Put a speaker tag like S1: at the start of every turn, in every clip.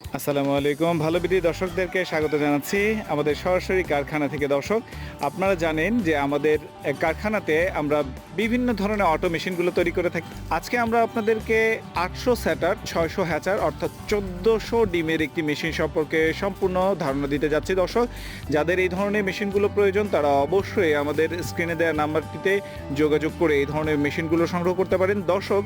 S1: আসসালামু আলাইকুম। ভালো বিধি দর্শকদেরকে স্বাগত জানাচ্ছি আমাদের সরাসরি কারখানা থেকে। দর্শক, আপনারা জানেন যে আমাদের কারখানাতে আমরা বিভিন্ন ধরনের অটো মেশিনগুলো তৈরি করে থাকি। আজকে আমরা আপনাদেরকে আটশো স্যাটার, ছয়শো হ্যাচার অর্থাৎ চোদ্দোশো ডিমের একটি মেশিন সম্পর্কে সম্পূর্ণ ধারণা দিতে যাচ্ছি। দর্শক, যাদের এই ধরনের মেশিনগুলো প্রয়োজন, তারা অবশ্যই আমাদের স্ক্রিনে দেওয়া নাম্বারটিতে যোগাযোগ করে এই ধরনের মেশিনগুলো সংগ্রহ করতে পারেন। দর্শক,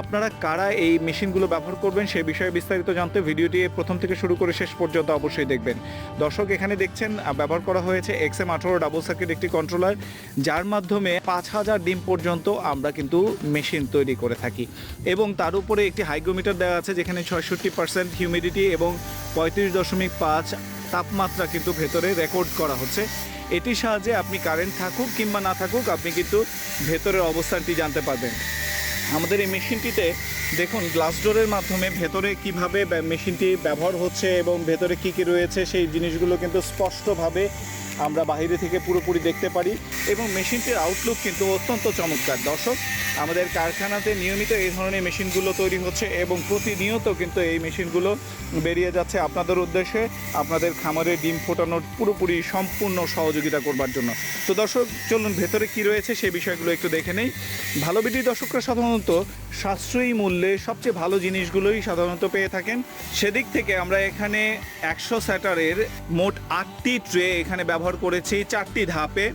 S1: আপনারা কারা এই মেশিনগুলো ব্যবহার করবেন সে বিষয়ে বিস্তারিত জানতে ভিডিওটি প্রথম থেকে শুরু করে শেষ পর্যন্ত অবশ্যই দেখবেন। দর্শক, এখানে দেখছেন ব্যবহার করা হয়েছে এক্স এম আঠারো ডাবল সার্কিট একটি কন্ট্রোলার যার মাধ্যমে পাঁচ হাজার ডিম পর্যন্ত আমরা কিন্তু মেশিন তৈরি করে থাকি। এবং তার উপরে একটি হাইগ্রোমিটার দেওয়া আছে, যেখানে ছয়ষট্টি পার্সেন্ট হিউমিডিটি এবং পঁয়ত্রিশ দশমিক পাঁচ তাপমাত্রা কিন্তু ভেতরে রেকর্ড করা হচ্ছে। এটির সাহায্যে আপনি কারেন্ট থাকুক কিংবা না থাকুক, আপনি কিন্তু ভেতরের অবস্থানটি জানতে পারবেন। আমাদের এই মেশিনটিতে দেখুন গ্লাস ডোরের মাধ্যমে ভেতরে কীভাবে মেশিনটি ব্যবহার হচ্ছে এবং ভেতরে কি কি রয়েছে, সেই জিনিসগুলো কিন্তু স্পষ্টভাবে আমরা বাইরে থেকে পুরোপুরি দেখতে পারি এবং মেশিনটির আউটলুক কিন্তু অত্যন্ত চমৎকার। দর্শক, আমাদের কারখানাতে নিয়মিত এই ধরনের মেশিনগুলো তৈরি হচ্ছে এবং প্রতিনিয়ত কিন্তু এই মেশিনগুলো বেরিয়ে যাচ্ছে আপনাদের উদ্দেশ্যে। আপনাদের খামারে ডিম ফোটানোর পুরোপুরি সম্পূর্ণ সহযোগিতা করবার জন্য। তো দর্শক, চলুন ভেতরে কি রয়েছে সেই বিষয়গুলো একটু দেখে নেই। ভালো বিডি দর্শকরা সাধারণত সাশ্রয়ী মূল্যে সবচেয়ে ভালো জিনিসগুলোই সাধারণত পেয়ে থাকেন। সেদিক থেকে আমরা এখানে একশো স্যাটারের মোট আটটি ট্রে এখানে ব্যবহার করেছি চারটি ধাপে।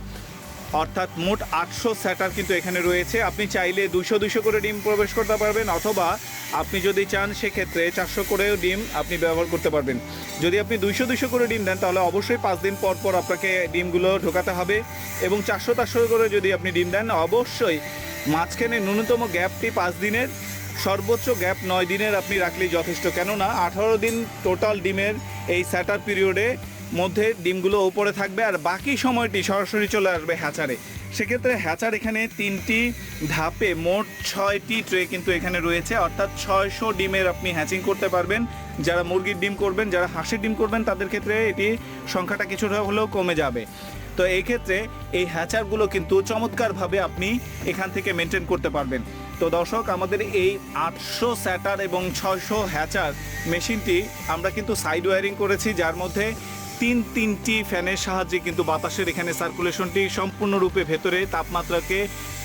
S1: অর্থাৎ মোট আটশো স্যাটার কিন্তু এখানে রয়েছে। আপনি চাইলে দুশো দুশো করে ডিম প্রবেশ করতে পারবেন অথবা আপনি যদি চান সেক্ষেত্রে চারশো করেও ডিম আপনি ব্যবহার করতে পারবেন। যদি আপনি দুইশো দুশো করে ডিম দেন তাহলে অবশ্যই পাঁচ দিন পর পর আপনাকে ডিমগুলো ঢোকাতে হবে এবং চারশো চারশো করে যদি আপনি ডিম দেন অবশ্যই মাঝখানে ন্যূনতম গ্যাপটি পাঁচ দিনের। সর্বোচ্চ গ্যাপ নয় দিনের আপনি রাখলেই যথেষ্ট। কেননা আঠারো দিন টোটাল ডিমের এই স্যাটার পিরিয়ডে মধ্যে ডিমগুলো ওপরে থাকবে আর বাকি সময়টি সরাসরি চলে আসবে হ্যাচারে। সেক্ষেত্রে হ্যাচার এখানে তিনটি ধাপে মোট ছয়টি ট্রে কিন্তু এখানে রয়েছে। অর্থাৎ ছয়শো ডিমের আপনি হ্যাচিং করতে পারবেন। যারা মুরগির ডিম করবেন, যারা হাঁসের ডিম করবেন, তাদের ক্ষেত্রে এটি সংখ্যাটা কিছুটা হলেও কমে যাবে। তো এই ক্ষেত্রে এই হ্যাচারগুলো কিন্তু চমৎকারভাবে আপনি এখান থেকে মেনটেন করতে পারবেন। তো দর্শক, আমাদের এই আটশো স্যাটার এবং ছয়শো হ্যাচার মেশিনটি আমরা কিন্তু সাইড ওয়ারিং করেছি, যার মধ্যে তিন তিনটি ফ্যানের সাহায্যে কিন্তু বাতাসের এখানে সার্কুলেশনটি সম্পূর্ণরূপে ভেতরে তাপমাত্রাকে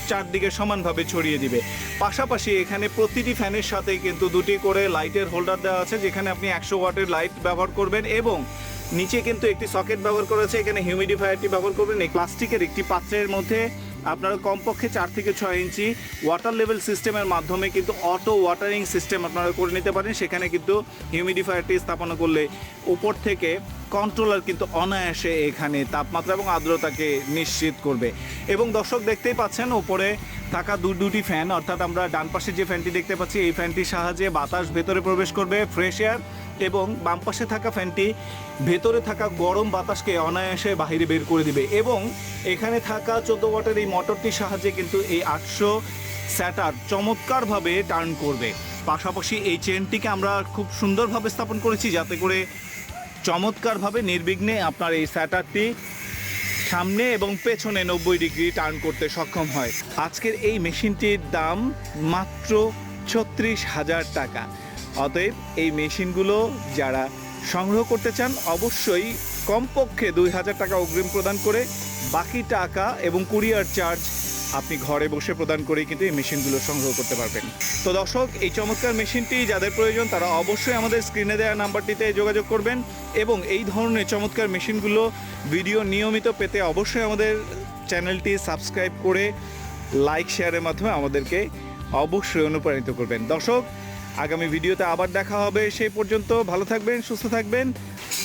S1: চারদিকে সমানভাবে ছড়িয়ে দিবে। পাশাপাশি এখানে প্রতিটি ফ্যানের সাথে কিন্তু দুটি করে লাইটের হোল্ডার দেওয়া আছে, যেখানে আপনি একশো ওয়াটের লাইট ব্যবহার করবেন এবং নিচে কিন্তু একটি সকেট ব্যবহার করা আছে, এখানে হিউমিডিফায়ারটি ব্যবহার করবেন। এই প্লাস্টিকের একটি পাত্রের মধ্যে আপনারা কমপক্ষে চার থেকে ছয় ইঞ্চি ওয়াটার লেভেল সিস্টেমের মাধ্যমে কিন্তু অটো ওয়াটারিং সিস্টেম আপনারা করে নিতে পারেন। সেখানে কিন্তু হিউমিডিফায়ারটি স্থাপন করলে উপর থেকে কন্ট্রোলার কিন্তু অনায়াসে এখানে তাপমাত্রা এবং আর্দ্রতাকে নিশ্চিত করবে। এবং দর্শক দেখতেই পাচ্ছেন, উপরে থাকা দু, দুটি ফ্যান অর্থাৎ আমরা ডান পাশে যে ফ্যানটি দেখতে পাচ্ছি, এই ফ্যানটির সাহায্যে বাতাস ভেতরে প্রবেশ করবে ফ্রেশ এয়ার এবং বাম পাশে থাকা ফ্যানটি ভেতরে থাকা গরম বাতাসকে অনায়াসে বাইরে বের করে দিবে। এবং এখানে থাকা চোদ্দ ওয়াটের এই মোটরটির সাহায্যে কিন্তু এই আটশো স্যাটার চমৎকারভাবে টার্ন করবে। পাশাপাশি এই চেনটিকে আমরা খুব সুন্দরভাবে স্থাপন করেছি, যাতে করে চমৎকারভাবে নির্বিঘ্নে আপনার এই স্যাটারটি সামনে এবং পেছনে নব্বই ডিগ্রি টার্ন করতে সক্ষম হয়। আজকের এই মেশিনটির দাম মাত্র ছত্রিশ হাজার টাকা। অতএব এই মেশিনগুলো যারা সংগ্রহ করতে চান, অবশ্যই কমপক্ষে দুই হাজার টাকা অগ্রিম প্রদান করে বাকি টাকা এবং কুরিয়ার চার্জ আপনি ঘরে বসে প্রদান করেই কিন্তু এই মেশিনগুলো সংগ্রহ করতে পারবেন। তো দর্শক, এই চমৎকার মেশিনটি যাদের প্রয়োজন, তারা অবশ্যই আমাদের স্ক্রিনে দেওয়া নাম্বারটিতে যোগাযোগ করবেন এবং এই ধরনের চমৎকার মেশিনগুলো ভিডিও নিয়মিত পেতে অবশ্যই আমাদের চ্যানেলটি সাবস্ক্রাইব করে লাইক শেয়ারের মাধ্যমে আমাদেরকে অবশ্যই অনুপ্রাণিত করবেন। দর্শক, আগামী ভিডিওতে আবার দেখা হবে, সেই পর্যন্ত ভালো থাকবেন, সুস্থ থাকবেন।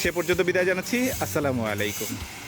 S1: সে পর্যন্ত বিদায় জানাচ্ছি। আসসালামু আলাইকুম।